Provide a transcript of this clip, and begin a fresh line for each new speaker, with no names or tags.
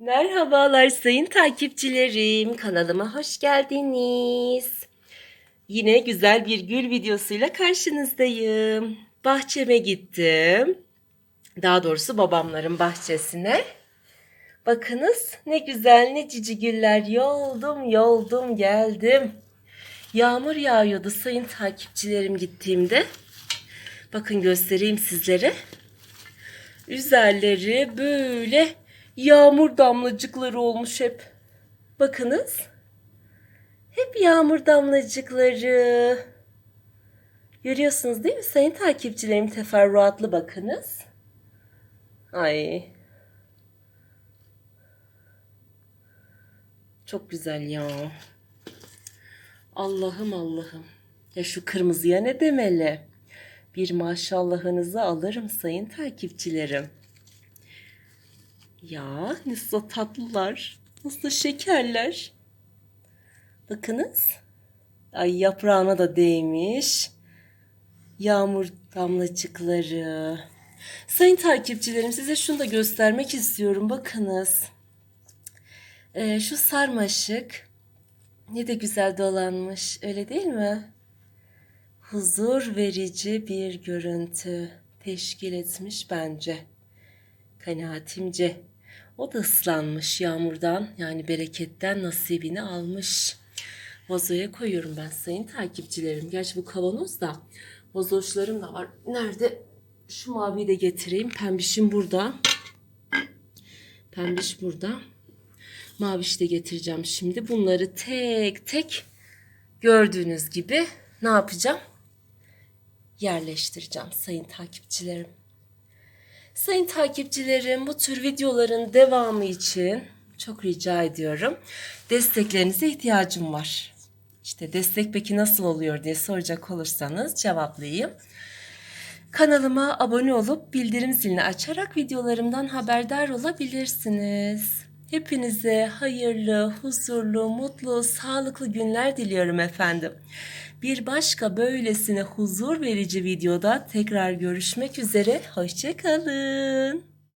Merhabalar sayın takipçilerim. Kanalıma hoş geldiniz. Yine güzel bir gül videosuyla karşınızdayım. Bahçeme gittim. Daha doğrusu babamların bahçesine. Bakınız ne güzel ne cici güller yoldum yoldum geldim. Yağmur yağıyordu sayın takipçilerim gittiğimde. Bakın göstereyim sizlere. Üzerleri böyle yağmur damlacıkları olmuş hep. Bakınız. Hep yağmur damlacıkları. Görüyorsunuz değil mi sayın takipçilerim teferruatlı bakınız. Ay. Çok güzel ya. Allah'ım Allah'ım. Ya şu kırmızıya ne demeli? Bir maşallahınızı alırım sayın takipçilerim. Ya nasıl tatlılar. Nasıl şekerler. Bakınız. Ay yaprağına da değmiş. Yağmur damlacıkları. Sayın takipçilerim size şunu da göstermek istiyorum. Bakınız. Ee, şu sarmaşık ne de güzel dolanmış. Öyle değil mi? Huzur verici bir görüntü teşkil etmiş bence kanaatimce. O da ıslanmış yağmurdan yani bereketten nasibini almış. Vazoya koyuyorum ben sayın takipçilerim. Gerçi bu kavanoz da vazoşlarım da var. Nerede? Şu maviyi de getireyim. Pembişim burada. Pembiş burada. Maviş de getireceğim şimdi. Bunları tek tek gördüğünüz gibi ne yapacağım? Yerleştireceğim sayın takipçilerim. Sayın takipçilerim bu tür videoların devamı için çok rica ediyorum. Desteklerinize ihtiyacım var. İşte destek peki nasıl oluyor diye soracak olursanız cevaplayayım. Kanalıma abone olup bildirim zilini açarak videolarımdan haberdar olabilirsiniz. Hepinize hayırlı, huzurlu, mutlu, sağlıklı günler diliyorum efendim. Bir başka böylesine huzur verici videoda tekrar görüşmek üzere. Hoşçakalın.